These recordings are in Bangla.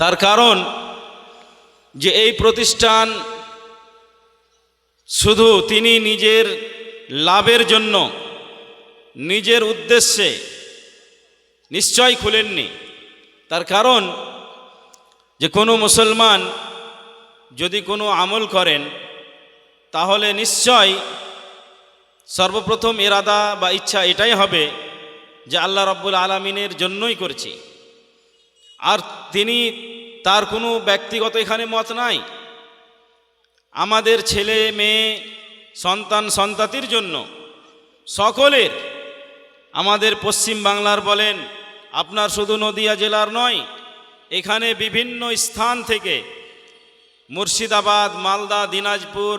তার কারণ যে এই প্রতিষ্ঠান শুধু তিনি নিজের লাভের জন্য, নিজের উদ্দেশ্যে নিশ্চয় খুলেননি। তার কারণ যে কোনো মুসলমান যদি কোনো আমল করেন, তাহলে নিশ্চয় সর্বপ্রথম এরাদা বা ইচ্ছা এটাই হবে যে আল্লাহ রব্বুল আলমিনের জন্যই করছি। আর তিনি, তার কোনো ব্যক্তিগত এখানে মত নাই। আমাদের ছেলে, মেয়ে, সন্তান, সন্ততির জন্য সকলের, আমাদের পশ্চিম বাংলার বলেন, আপনার শুধু নদিয়া জেলার নয়, এখানে বিভিন্ন স্থান থেকে মুর্শিদাবাদ, মালদা, দিনাজপুর,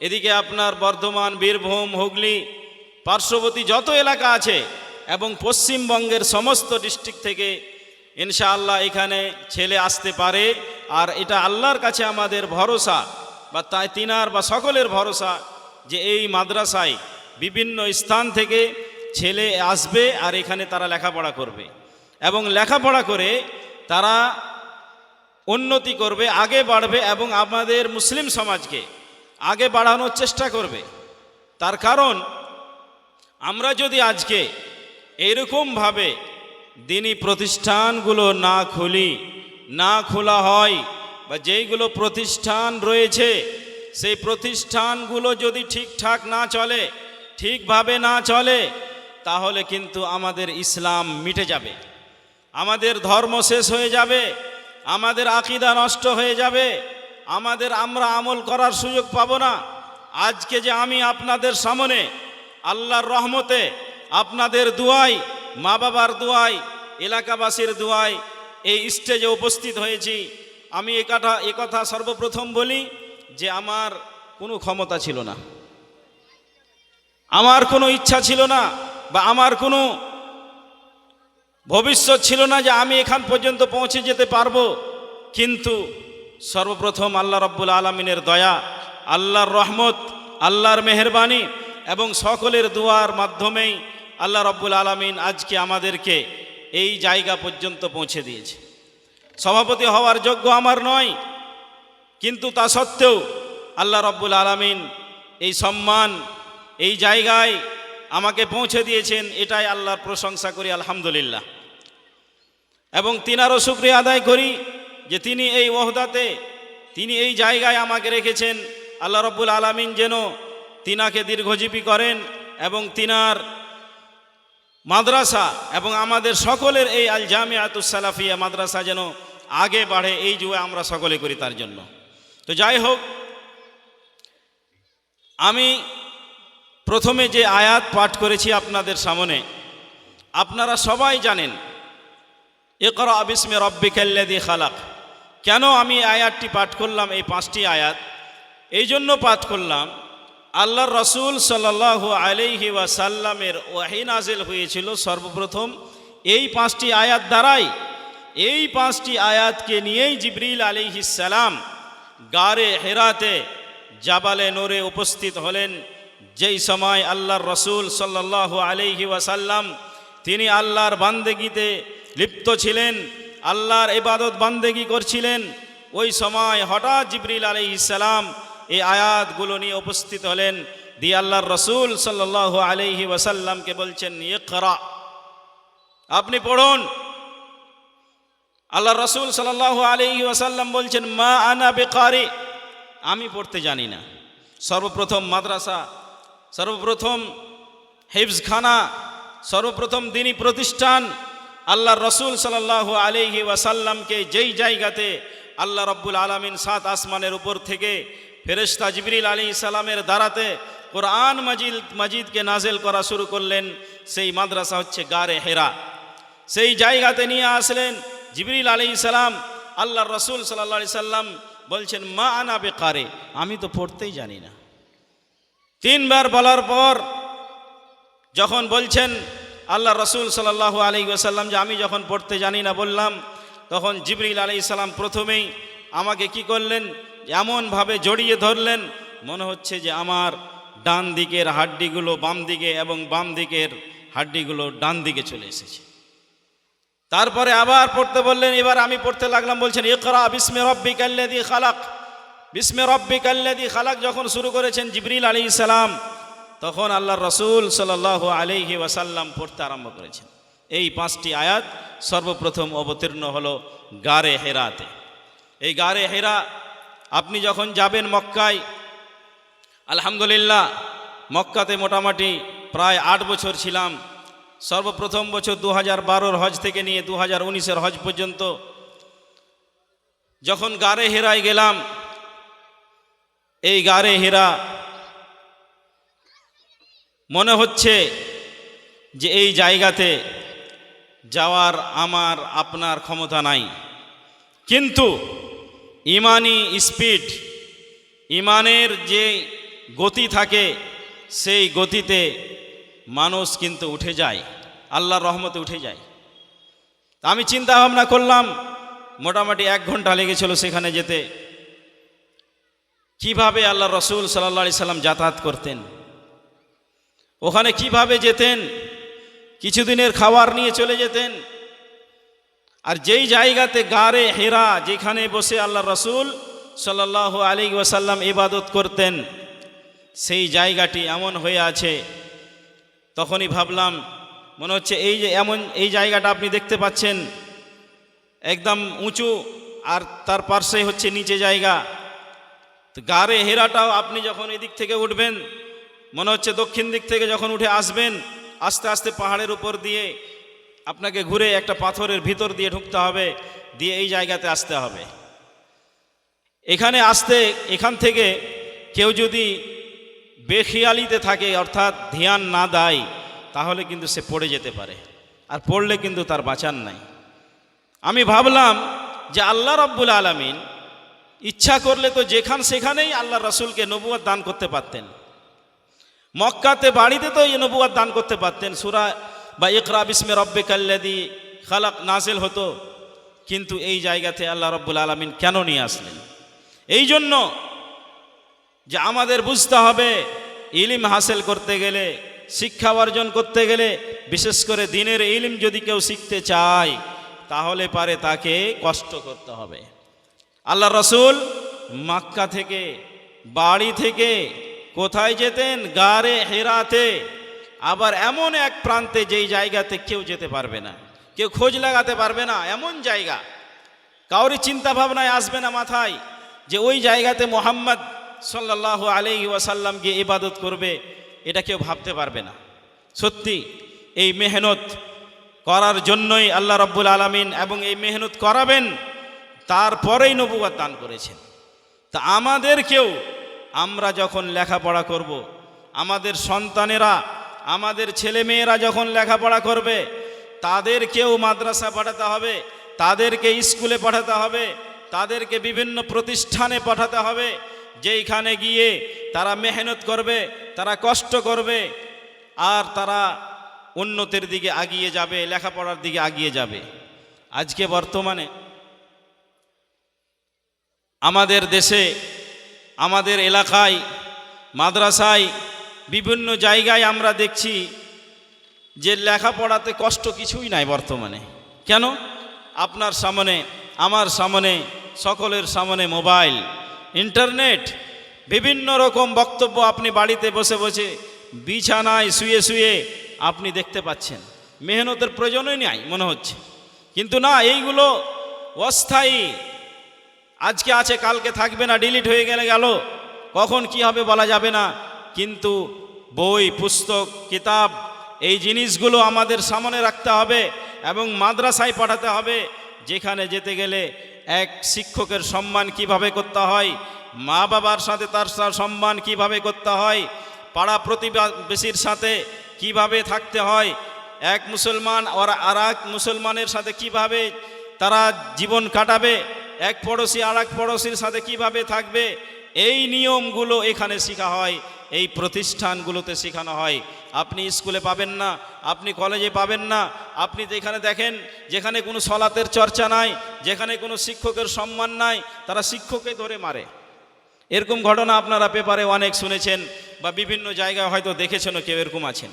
এদিকে আপনার বর্ধমান, বীরভূম, হুগলি, পার্শ্ববর্তী যত এলাকা আছে এবং পশ্চিমবঙ্গের সমস্ত ডিস্ট্রিক্ট থেকে ইনশাআল্লাহ এখানে ছেলে আসতে পারে। আর এটা আল্লাহর কাছে আমাদের ভরসা, বা তাই তিনার বা সকলের ভরসা যে এই মাদ্রাসায় বিভিন্ন স্থান থেকে ছেলে আসবে আর এখানে তারা লেখাপড়া করবে। এবং লেখাপড়া করে তারা উন্নতি করবে, আগে বাড়বে এবং আমাদের মুসলিম সমাজকে আগে বাড়ানোর চেষ্টা করবে। তার কারণ, আমরা যদি আজকে এরকমভাবে দিনী প্রতিষ্ঠানগুলো না খুলি, না খোলা হয়, বা যেইগুলো প্রতিষ্ঠান রয়েছে, সেই প্রতিষ্ঠানগুলো যদি ঠিকঠাক না চলে, ঠিকভাবে না চলে, তাহলে কিন্তু আমাদের ইসলাম মিটে যাবে। আমাদের ধর্ম শেষ হয়ে যাবে, আমাদের আকিদা নষ্ট হয়ে যাবে, আমাদের আমরা আমল করার সুযোগ পাব না। আজকে যে আমি আপনাদের সামনে, আল্লাহর রহমতে আপনাদের দুয়াই মা বাবার দুয়াই এলাকাবাসীর দুয়াই এই স্টেজে উপস্থিত হয়েছি। আমি একাটা একথা সর্বপ্রথম বলি যে আমার কোনো ক্ষমতা ছিল না। আমার কোনো ইচ্ছা ছিল না বা আমার কোনো ভবিষ্যৎ ছিল না যে আমি এখান পর্যন্ত পৌঁছে যেতে পারব। কিন্তু সর্বপ্রথম আল্লাহ রব্বুল আলমিনের দয়া, আল্লাহর রহমত, আল্লাহর মেহরবানি এবং সকলের দুয়ার মাধ্যমেই আল্লাহ রব্বুল আলমিন আজকে আমাদেরকে এই জায়গা পর্যন্ত পৌঁছে দিয়েছে। সভাপতি হওয়ার যোগ্য আমার নয়, কিন্তু তা সত্ত্বেও আল্লাহ রব্বুল আলমিন এই সম্মান, এই জায়গায় আমাকে পৌঁছে দিয়েছেন, এটাই আল্লাহর প্রশংসা করি, আলহামদুলিল্লাহ। এবং তিনারও শুক্রিয়া আদায় করি যে তিনি এই ওহদাতে, তিনি এই জায়গায় আমাকে রেখেছেন। আল্লাহ রব্বুল আলমিন যেন তিনাকে দীর্ঘজীবী করেন এবং তিনার মাদ্রাসা এবং আমাদের সকলের এই আল জামিয়াতুসালাফিয়া মাদ্রাসা যেন আগে বাড়ে, এই যুগে আমরা সকলে করি তার জন্য। তো যাই হোক, আমি প্রথমে যে আয়াত পাঠ করেছি আপনাদের সামনে, আপনারা সবাই জানেন এ একরা আবিসমে রব্বিকাল্লাদি খালাক। কেন আমি আয়াতটি পাঠ করলাম, এই পাঁচটি আয়াত? এই জন্য পাঠ করলাম আল্লাহর রসুল সাল্লাহ আলিহি ওয়াসাল্লামের ওয়াহি নাজেল হয়েছিল সর্বপ্রথম। এই পাঁচটি আয়াত দ্বারাই, এই পাঁচটি আয়াতকে নিয়েই জিবরিল আলিহিসাল্লাম গারে হেরাতে, জাবালে নোরে উপস্থিত হলেন। যেই সময় আল্লাহর রসুল সাল্লাহ আলিহি ওয়াসাল্লাম, তিনি আল্লাহর বান্দেগিতে লিপ্ত ছিলেন, আল্লাহর ইবাদত বান্দেগি করছিলেন, ওই সময় হঠাৎ জিবরিল আলী এই আয়াতগুলো নিয়ে উপস্থিত হলেন দিয়ে আল্লাহর রসুল সাল্লাহ আলহি ওয়াসাল্লামকে বলছেন, ইকরা, আপনি পড়ুন। আল্লাহ রসুল সাল্লাহ আলহি ওয়াসাল্লাম বলছেন, মা আনা বেকারে। আমি পড়তে জানি না। সর্বপ্রথম মাদ্রাসা, সর্বপ্রথম হেফজখানা, সর্বপ্রথম দিনী প্রতিষ্ঠান আল্লাহ রসুল সাল্লাহ আলিহি ওয়াসাল্লামকে যেই জায়গাতে আল্লাহ রব্বুল আলমিন সাত আসমানের উপর থেকে ফেরেশতা জিবরিল আলী সালামের দ্বারাতে কোরআন মাজিদ, মাজিদকে নাজেল করা শুরু করলেন। সেই মাদ্রাসা হচ্ছে গারে হেরা। সেই জায়গাতে নিয়ে আসলেন জিবরিল আলী সালাম। আল্লাহ রসুল সাল্লা সাল্লাম বলছেন, মা আনা বেকারে? আমি তো পড়তেই জানি না। তিনবার বলার পর যখন বলছেন আল্লাহ রসুল সাল্লাহ আলী ওসাল্লাম যে আমি যখন পড়তে জানি না বললাম, তখন জিবরিল আলী সাল্লাম প্রথমেই আমাকে কি করলেন? এমনভাবে জড়িয়ে ধরলেন, মনে হচ্ছে যে আমার ডান দিকের হাড্ডিগুলো বাম দিকে এবং বাম দিকের হাড্ডিগুলো ডান দিকে চলে এসেছে। তারপরে আবার পড়তে বললেন, এবার আমি পড়তে লাগলাম, বলছেন, ইকরা বিসমে রব্বি কাল্লাদি খালাক। বিসমে রব্বি কাল্লাদি খালাক যখন শুরু করেছেন জিবরিল আলী সালাম, তখন আল্লাহ রসুল সাল্লাহ আলিহি ওয়াসাল্লাম পড়তে আরম্ভ করেছেন। এই পাঁচটি আয়াত সর্বপ্রথম অবতীর্ণ হলো গারে হেরাতে। এই গারে হেরা আপনি যখন যাবেন মক্কায়, আলহামদুলিল্লাহ, মক্কাতে মোটামুটি প্রায় আট বছর ছিলাম। সর্বপ্রথম বছর দু হাজার হজ থেকে নিয়ে দু হাজার উনিশের হজ পর্যন্ত যখন গারে হেরায় গেলাম, এই গারে হেরা মনে হচ্ছে যে এই জায়গাতে যাওয়ার আমার, আপনার ক্ষমতা নাই। কিন্তু ইমানি স্পিড, ইমানের যে গতি থাকে, সেই গতিতে মানুষ কিন্তু উঠে যায়, আল্লাহর রহমতে উঠে যায়। আমি চিন্তা ভাবনা করলাম, মোটামুটি এক ঘণ্টা লেগেছিল সেখানে যেতে। কীভাবে আল্লাহ রসুল সাল্লা সাল্লাম যাতায়াত করতেন? ওখানে কীভাবে যেতেন? কিছুদিনের খাবার নিয়ে চলে যেতেন? আর যেই জায়গাতে গারে হেরা যেখানে বসে আল্লাহ রসুল সাল্লাহ আলী ওয়াসাল্লাম ইবাদত করতেন, সেই জায়গাটি এমন হয়ে আছে। তখনই ভাবলাম, মনে হচ্ছে এই যে এমন এই জায়গাটা আপনি দেখতে পাচ্ছেন, একদম উঁচু আর তার পার্শ্বে হচ্ছে নিচে জায়গা। তো গারে হেরাটাও আপনি যখন এদিক থেকে উঠবেন, মনে হচ্ছে দক্ষিণ দিক থেকে যখন উঠে আসবেন, আস্তে আস্তে পাহাড়ের উপর দিয়ে আপনাকে ঘুরে একটা পাথরের ভিতর দিয়ে ঢুকতে হবে, দিয়ে এই জায়গাতে আসতে হবে। এখানে আসতে, এখান থেকে কেউ যদি বেখিয়ালিতে থাকে, অর্থাৎ ধ্যান না দেয়, তাহলে কিন্তু সে পড়ে যেতে পারে। আর পড়লে কিন্তু তার বাঁচান নাই। আমি ভাবলাম যে আল্লাহ রব্বুল আলমিন ইচ্ছা করলে তো যেখান সেখানেই আল্লাহ রসুলকে নবুয়ার দান করতে পারতেন। মক্কাতে, বাড়িতে তো এই নবুয়ার দান করতে পারতেন। সুরা বা ইকরা বিসমে রব্বে কাল্লাদি খালাক নাজেল হতো। কিন্তু এই জায়গাতে আল্লাহ রব্বুল আলমিন কেন নিয়ে আসলেন? এই জন্য যে আমাদের বুঝতে হবে, ইলিম হাসিল করতে গেলে, শিক্ষা অর্জন করতে গেলে, বিশেষ করে দিনের ইলিম যদি কেউ শিখতে চায়, তাহলে পারে তাকে কষ্ট করতে হবে। আল্লাহ রসুল মাক্কা থেকে, বাড়ি থেকে কোথায় যেতেন? গারে হেরাতে আবার এমন এক প্রান্তে যেই জায়গাতে কেউ যেতে পারবে না, কেউ খোঁজ লাগাতে পারবে না, এমন জায়গা কাউরি চিন্তা ভাবনায় আসবে না মাথায় যে ওই জায়গাতে মোহাম্মদ সাল্লাহ আলি ওয়াসাল্লাম গিয়ে ইবাদত করবে, এটা কেউ ভাবতে পারবে না সত্যি, এই মেহনত করার জন্যই আল্লাহ রব্বুল আলমিন এবং এই মেহনত করাবেন, তারপরেই নবুয়াদ দান করেছেন তা আমাদেরকেও আমরা যখন লেখাপড়া করব। আমাদের সন্তানেরা আমাদের ছেলেমেয়েরা যখন লেখাপড়া করবে তাদেরকেও মাদ্রাসা পাঠাতে হবে, তাদেরকে স্কুলে পাঠাতে হবে, তাদেরকে বিভিন্ন প্রতিষ্ঠানে পাঠাতে হবে, যেইখানে গিয়ে তারা মেহনত করবে, তারা কষ্ট করবে, আর তারা উন্নতির দিকে আগিয়ে যাবে, লেখাপড়ার দিকে আগিয়ে যাবে। আজকে বর্তমানে আমাদের দেশে, আমাদের এলাকায়, মাদ্রাসায় বিভিন্ন জায়গায় আমরা দেখছি যে লেখাপড়াতে কষ্ট কিছুই নাই বর্তমানে। কেন? আপনার সামনে, আমার সামনে, সকলের সামনে মোবাইল, ইন্টারনেট, বিভিন্ন রকম বক্তব্য আপনি বাড়িতে বসে বসে বিছানায় শুয়ে শুয়ে আপনি দেখতে পাচ্ছেন। মেহনতের প্রয়োজনই নাই, মনে হচ্ছে। কিন্তু না, এইগুলো অস্থায়ী। আজকে আছে, কালকে থাকবে না, ডিলিট হয়ে গেলে গেল। কখন কি হবে বলা যাবে না। কিন্তু বই, পুস্তক, কিতাব, এই জিনিসগুলো আমাদের সামনে রাখতে হবে এবং মাদ্রাসায় পাঠাতে হবে, যেখানে যেতে গেলে এক শিক্ষকের সম্মান কীভাবে করতে হয় মা বাবার সাথে তার সম্মান কীভাবে করতে হয়, পাড়া প্রতিবেশীর সাথে কীভাবে থাকতে হয়, এক মুসলমান আর আর এক মুসলমানের সাথে কীভাবে তারা জীবন কাটাবে, এক পড়োশি আর এক পড়োশির সাথে কীভাবে থাকবে, এই নিয়মগুলো এখানে শেখা হয়। এই প্রতিষ্ঠানগুলোতে শেখানো হয়। আপনি স্কুলে পাবেন না, আপনি কলেজে পাবেন না। আপনি যেখানে দেখেন, যেখানে কোনো সলাতের চর্চা নাই, যেখানে কোনো শিক্ষকের সম্মান নাই, তারা শিক্ষককে ধরে মারে। এরকম ঘটনা আপনারা পেপারে অনেক শুনেছেন বা বিভিন্ন জায়গায় হয়তো দেখেছেনও কেউ এরকম আছেন।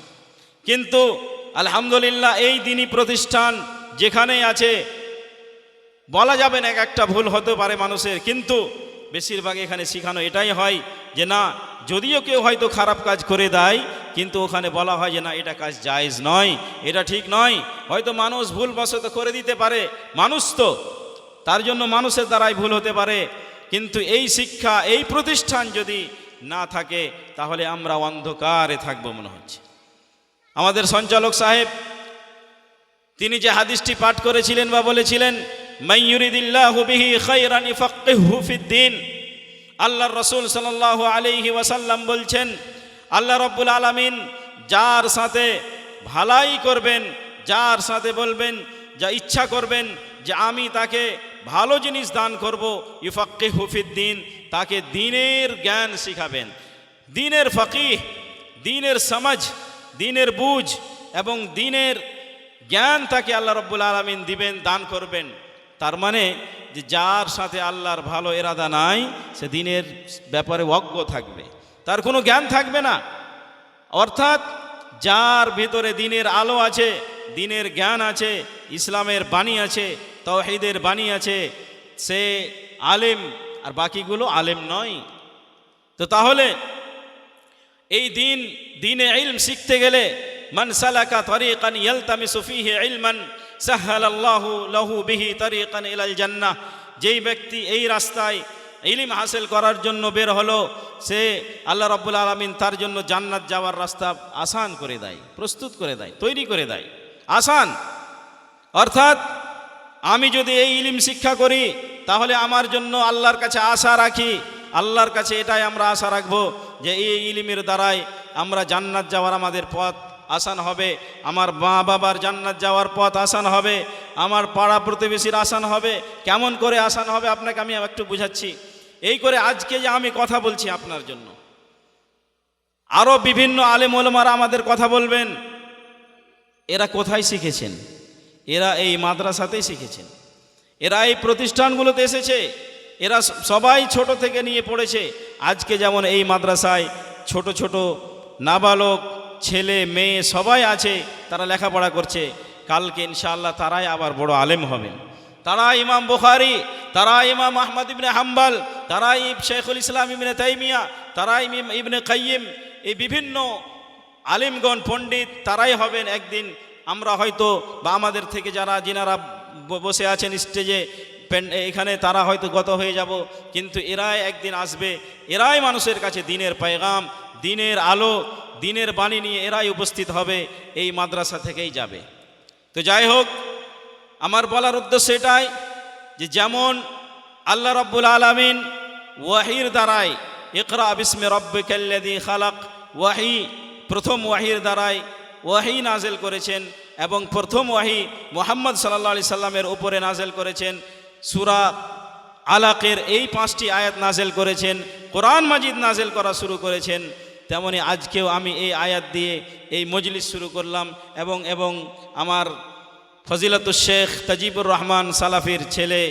কিন্তু আলহামদুলিল্লাহ এই দিনই প্রতিষ্ঠান যেখানেই আছে, বলা যাবে না এক একটা ভুল হতে পারে মানুষের, কিন্তু বেশিরভাগ এখানে শেখানো এটাই হয় যে না, যদিও কেউ হয়তো খারাপ কাজ করে দেয়, কিন্তু ওখানে বলা হয় যে না, এটা কাজ জায়েজ নয়, এটা ঠিক নয়। হয়তো মানুষ ভুলবশত করে দিতে পারে, মানুষ তো, তার জন্য মানুষের দ্বারাই ভুল হতে পারে। কিন্তু এই শিক্ষা, এই প্রতিষ্ঠান যদি না থাকে, তাহলে আমরা অন্ধকারে থাকব মনে হচ্ছে। আমাদের সঞ্চালক সাহেব, তিনি যে হাদিসটি পাঠ করেছিলেন বা বলেছিলেন আল্লাহর রাসূল সাল্লাল্লাহু আলাইহি ওয়াসাল্লাম বলছেন, আল্লাহ রাব্বুল আলামিন যার সাথে ভালাই করবেন, যার সাথে বলবেন, যা ইচ্ছা করবেন যে আমি তাকে ভালো জিনিস দান করব, ইফাক্কিহু ফিদ্দিন তাকে দিনের জ্ঞান শিখাবেন। দিনের ফকিহ, দিনের সমাজ, দিনের বুঝ এবং দিনের জ্ঞান তাকে আল্লাহ রব্বুল আলমিন দিবেন, দান করবেন। তার মানে যে যার সাথে আল্লাহর ভালো এরাদা নাই, সে দিনের ব্যাপারে অজ্ঞ থাকবে। তার কোনো জ্ঞান থাকবে না। অর্থাৎ যার ভিতরে দিনের আলো আছে, দিনের জ্ঞান আছে, ইসলামের বাণী আছে তহিদের বাণী আছে, সে আলেম, আর বাকিগুলো আলেম নয়। তো তাহলে এই দিন, দিনে ইলম শিখতে গেলে, মান সালাকা তরিকান ইয়ালতামিসু ফিহি ইলমান সাহালাল্লাহু লাহু ইলাল যেই ব্যক্তি এই রাস্তায় ইলিম হাসিল করার জন্য বের হলো, সে আল্লাহ রাব্বুল আলামিন তার জন্য জান্নাত যাওয়ার রাস্তা আসান করে দেয়, প্রস্তুত করে দেয়, তৈরি করে দেয়। আসান। অর্থাৎ আমি যদি এই ইলিম শিক্ষা করি, তাহলে আমার জন্য আল্লাহর কাছে আশা রাখি, আল্লাহর কাছে এটাই আমরা আশা রাখব যে এই ইলিমের দ্বারাই আমরা জান্নাত যাওয়ার আমাদের পথ আসান হবে। আমার মা বাবার জান্নাত যাওয়ার পথ আসান হবে। আমার পাড়া প্রতিবেশীর আসান হবে। কেমন করে আসান হবে আপনাকে আমি একটু বুঝাচ্ছি। এই করে আজকে যে আমি কথা বলছি আপনার জন্য। আরও বিভিন্ন আলেম ওলমারা আমাদের কথা বলবেন। এরা কোথায় শিখেছেন? এরা এই মাদ্রাসাতেই শিখেছেন। এরা এই প্রতিষ্ঠানগুলোতে এসেছে। এরা সবাই ছোট থেকে নিয়ে পড়েছে। আজকে যেমন এই মাদ্রাসায় ছোট ছোট নাবালক ছেলে, মেয়ে সবাই আছে, তারা লেখাপড়া করছে। কালকে ইনশাআল্লাহ তারাই আবার বড় আলেম হবেন। তারা ইমাম বুখারি তারা ইমাম আহমদ ইবনে হাম্বাল তারা ইব শেখুল ইসলাম ইবনে তাইমিয়া তারা ইম- ইবনে কাইয়িম, এই বিভিন্ন আলিমগণ, পণ্ডিত তারাই হবেন একদিন। আমরা হয়তো বা আমাদের থেকে যারা, যিনারা বসে আছেন স্টেজে এখানে তারা হয়তো গত হয়ে যাব, কিন্তু এরাই একদিন আসবে। এরাই মানুষের কাছে দিনের পায়গাম, দিনের আলো। দিনের বাণী নিয়ে এরাই উপস্থিত হবে, এই মাদ্রাসা থেকেই যাবে। তো যাই হোক, আমার বলার উদ্দেশ্য এটাই যে যেমন আল্লাহ রব্বুল আলমিন ওয়াহির দ্বারাই, ইকরা বিস্মে রব্বিকাল্লাদি খালাক, ওয়াহি, প্রথম ওয়াহির দ্বারাই ওয়াহি নাজেল করেছেন এবং প্রথম ওয়াহি মোহাম্মদ সাল্লা আলি সাল্লামের উপরে নাজেল করেছেন। সুরা আলাকের এই পাঁচটি আয়াত নাজেল করেছেন, কোরআন মাজিদ নাজেল করা শুরু করেছেন। তেমনি আজকেও আমি এই আয়াত দিয়ে এই মজলিস শুরু করলাম এবং এবং আমার ফজিলাতুল শেখ তাজিবুর রহমান সালাফির ছেলে,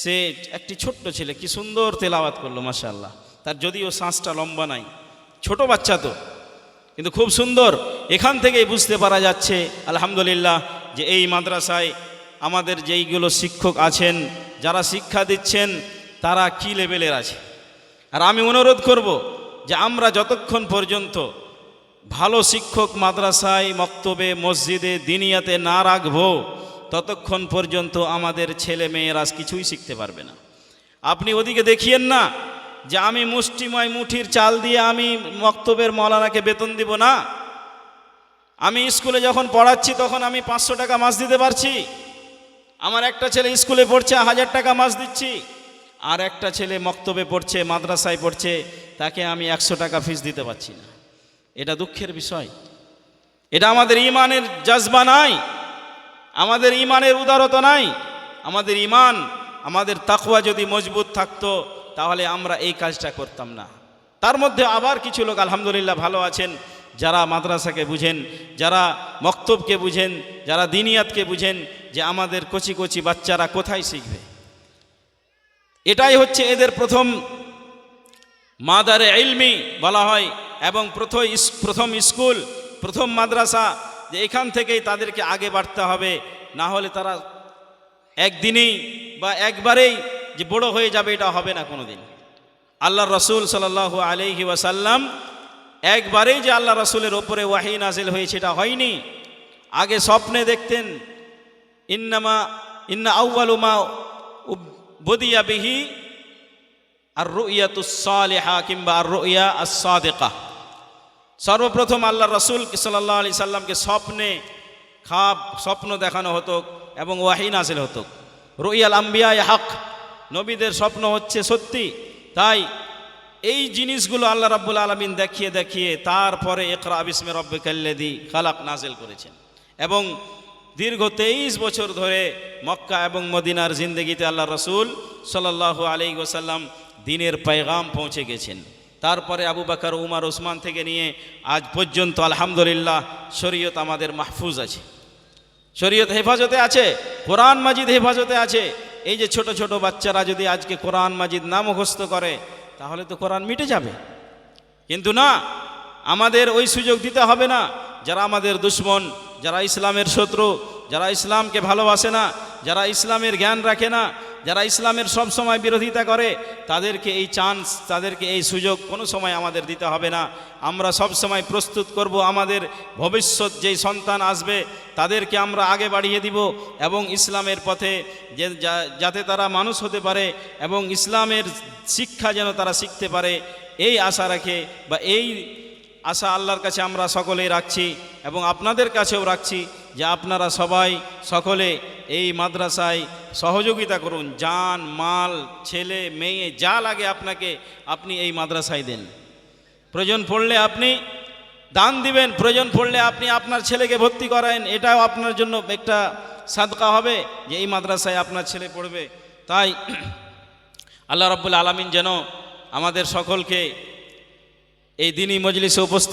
সে একটি ছোট্ট ছেলে, কি সুন্দর তেলাওয়াত করল মাশাল্লাহ তার যদিও শ্বাসটা লম্বা নাই, ছোট বাচ্চা তো, কিন্তু খুব সুন্দর। এখান থেকেই বুঝতে পারা যাচ্ছে, আলহামদুলিল্লাহ, যে এই মাদ্রাসায় আমাদের যেইগুলো শিক্ষক আছেন, যারা শিক্ষা দিচ্ছেন, তারা কি লেভেলের আছে। আর আমি অনুরোধ করব যে আমরা যতক্ষণ পর্যন্ত ভালো শিক্ষক মাদ্রাসায় মক্তবে, মসজিদে, দিনিয়াতে না রাখব, ততক্ষণ পর্যন্ত আমাদের ছেলে মেয়েরা কিছুই শিখতে পারবে না। আপনি ওদিকে দেখিয়েন না যে আমি মুষ্টিময় মুঠির চাল দিয়ে আমি মক্তবের মৌলানাকে বেতন দিব না? আমি স্কুলে যখন পড়াচ্ছি তখন আমি পাঁচশো টাকা মাস দিতে পারছি। আমার একটা ছেলে স্কুলে পড়ছে, হাজার টাকা মাস দিচ্ছি। আর একটা ছেলে মক্তবে পড়ছে, মাদ্রাসায় পড়ছে, তাকে আমি একশো টাকা ফিস দিতে পারছি না। এটা দুঃখের বিষয়। এটা আমাদের ইমানের জজবা নাই, আমাদের ইমানের উদারতা নাই, আমাদের ইমান, আমাদের তাকুয়া যদি মজবুত থাকতো, তাহলে আমরা এই কাজটা করতাম না। তার মধ্যে আবার কিছু লোক আলহামদুলিল্লাহ ভালো আছেন, যারা মাদ্রাসাকে বুঝেন, যারা মক্তবকে বুঝেন, যারা দিনিয়াতকে বুঝেন, যে আমাদের কচি কচি বাচ্চারা কোথায় শিখবে? এটাই হচ্ছে এদের প্রথম মাদারে ইলমি বলা হয়, এবং প্রথম প্রথম স্কুল, প্রথম মাদ্রাসা, যে এখান থেকেই তাদেরকে আগে বাড়তে হবে। না হলে তারা একদিনেই বা একবারেই যে বড় হয়ে যাবে, এটা হবে না কোনো দিন আল্লাহ রসুল সাল্লাহ আলহি ওয়াসাল্লাম একবারেই যে আল্লাহ রসুলের ওপরে ওয়াহি নাজিল হয়েছে এটা হয়নি, আগে স্বপ্নে দেখতেন, ইন্নামা, ইন্না আউ্বালুমা বদিয়া বিহি আর রুইয়াতুসালেহা কিংবা আর রুইয়া আসাদেকা সর্বপ্রথম আল্লাহ রসুল সাল্লাহ আলি সাল্লামকে স্বপ্নে খাপ স্বপ্ন দেখানো হতো এবং ওয়াহি নাজিল হতো। রুইয়াল আম্বিয়া হক, নবীদের স্বপ্ন হচ্ছে সত্যি। তাই এই জিনিসগুলো আল্লাহ রাব্বুল আলমিন দেখিয়ে দেখিয়ে তারপরে একরা বিসমে রব্বে কাল্লেদি খালাক নাজেল করেছেন। এবং দীর্ঘ তেইশ বছর ধরে মক্কা এবং মদিনার জিন্দগিতে আল্লাহ রসুল সাল্লাহ আলী ওসাল্লাম দিনের পায়গাম পৌঁছে গেছেন। তারপরে আবু বাকর, উমার ওসমান থেকে নিয়ে আজ পর্যন্ত আলহামদুলিল্লাহ শরীয়ত আমাদের মাহফুজ আছে। শরীয়ত হেফাজতে আছে, কোরআন মাজিদ হেফাজতে আছে। এই যে ছোট ছোট বাচ্চারা যদি আজকে কোরআন মাজিদ না মুখস্থ করে, তাহলে তো কোরআন মিটে যাবে। কিন্তু না, আমাদের ওই সুযোগ দিতে হবে না। যারা আমাদের দুশ্মন যারা ইসলামের শত্রু, যারা ইসলামকে ভালোবাসে না, যারা ইসলামের জ্ঞান রাখে না, যারা ইসলামের সব সময় বিরোধিতা করে, তাদেরকে এই চান্স তাদেরকে এই সুযোগ কোনো সময় আমাদের দিতে হবে না। আমরা সব সময় প্রস্তুত করব আমাদের ভবিষ্যৎ যেই সন্তান আসবে, তাদেরকে আমরা আগে বাড়িয়ে দিব এবং ইসলামের পথে যে, যাতে তারা মানুষ হতে পারে এবং ইসলামের শিক্ষা যেন তারা শিখতে পারে, এই আশা রাখে বা এই আশা আল্লাহর কাছে আমরা সকলেই রাখছি এবং আপনাদের কাছেও রাখছি যে আপনারা সবাই সকলে এই মাদ্রাসায় সহযোগিতা করুন। জান মাল, ছেলে, মেয়ে, যা লাগে আপনাকে আপনি এই মাদ্রাসায় দেন। প্রয়োজন পড়লে আপনি দান দিবেন, প্রয়োজন পড়লে আপনি আপনার ছেলেকে ভর্তি করায়েন, এটাও আপনার জন্য একটা সাদকা হবে যে এই মাদ্রাসায় আপনার ছেলে পড়বে। তাই আল্লাহ রাব্বুল আলমিন যেন আমাদের সকলকে এই দিনই মজলিসে উপস্থিত